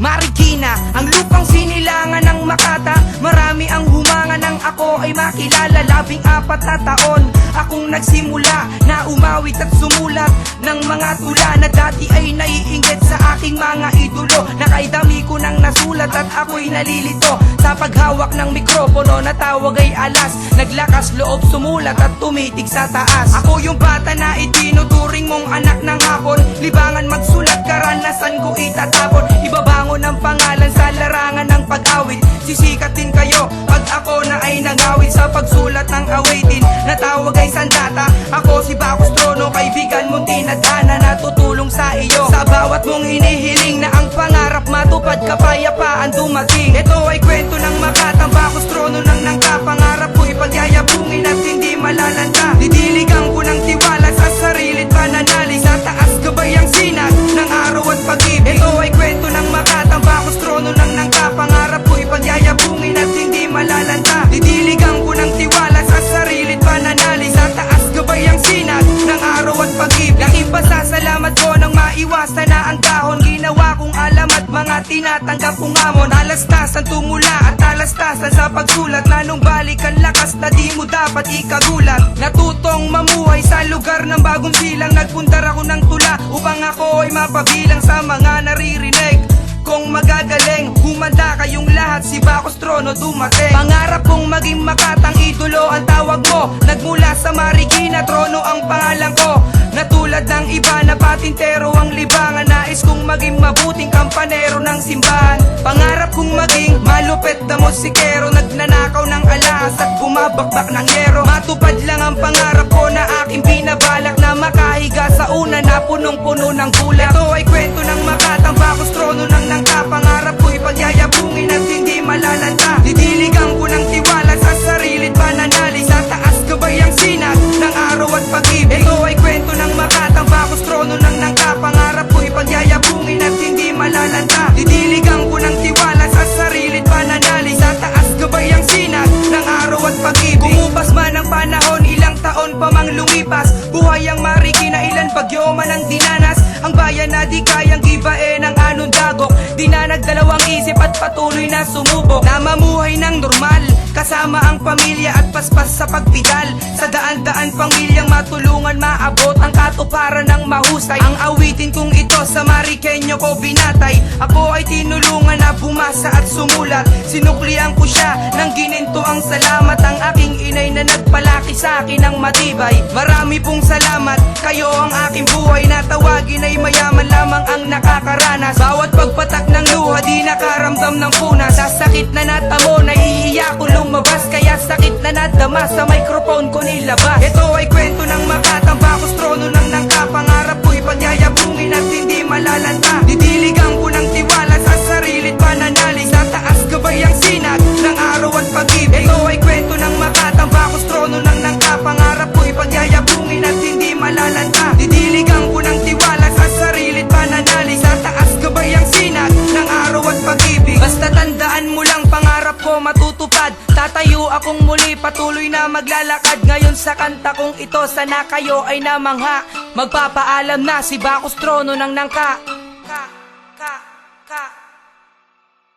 Marikina, ang lupang sinilangan ng Makata. Marami ang humanga ng ako ay makilala. Labing apat na taon akong nagsimula Na umawit at sumulat ng mga tula Na dati ay naiinggit sa aking mga idolo. Na kay dami ko nang nasulat at ako'y nalilito. Sa paghawak ng mikropono na tawag ay alas Naglakas loob sumulat at tumitig sa taas. Ako yung bata na itinuturing mong anak ng hapon. Libangan magsulat, karanasan ko itatapon ay nangawit Sa pagsulat ng awitin. Na tawag ay sandata. Ako si Bacchus Trono, kaibigan mong tinadhana. Na tutulong sa iyo. Sa bawat mong hinihiling na ang pangarap matupad kapayapaan dumating. Ito ay kwento ng makatang pasasalamat ko nang maiwasan na ang dahon. Ginawa kong alam at mga tinatanggap kong amon Talastasan tumula at talastasan sa pagsulat Na nung balikan lakas na di mo dapat ikagulat. Natutong mamuhay sa lugar ng bagong silang Nagpundar ako ng tula upang ako ay mapabilang sa mga naririnig kung magagaling, humanda kayong lahat Si Bacchus Trono dumating. Pangarap kong maging makatang idolo Ang tawag mo, nagmula sa Marikina Trono ang pangalan ko iba na patintero ang libangan. Nais kong maging mabuting kampanero ng simbahan. Pangarap kong maging malupet na musikero Nagnanakaw ng alahas at bumabakbak ng yero. Matupad lang ang pangarap ko na aking binabalak Na makahiga sa una na punong-puno ng bulak Ito ay kwento ng makatang Bacchus Trono ng nangka. Pangarap ko'y pagyayabungin at hindi malalanta bagyo man ang dinanas Ang bayan na di kayang gibain ng anong dagok. Di na nagdalawang isip at patuloy na sumubok. Na mamuhay ng normal Kasama ang pamilya at paspas sa pagpidal. Sa daan-daan pamilyang matulungan maabot Ang katuparan ng mahusay. Ang awitin kong ito sa Marikenyo ko binatay. Ako ay tinulungan na bumasa at sumulat. Sinuklian ko siya ng gininto ang salamat. Ang aking inay na nagpalaki sa akin ng matibay. Marami pong salamat, kayo ang aking buhay na tawagin ay mayaman lamang ang nakakaranas. Bawat pagpatak ng luha di nakaramdam ng punas Sa sakit na natamo, nahihiya ko lumabas. Kaya sakit na nadama sa microphone ko nilabas. Ito ay kwento ng makatang matutupad. Tatayo akong muli patuloy na maglalakad. Ngayon sa kanta kong ito sana kayo ay namangha. Magpapaalam na si Bacchus Trono ng nangka. Ka, ka, ka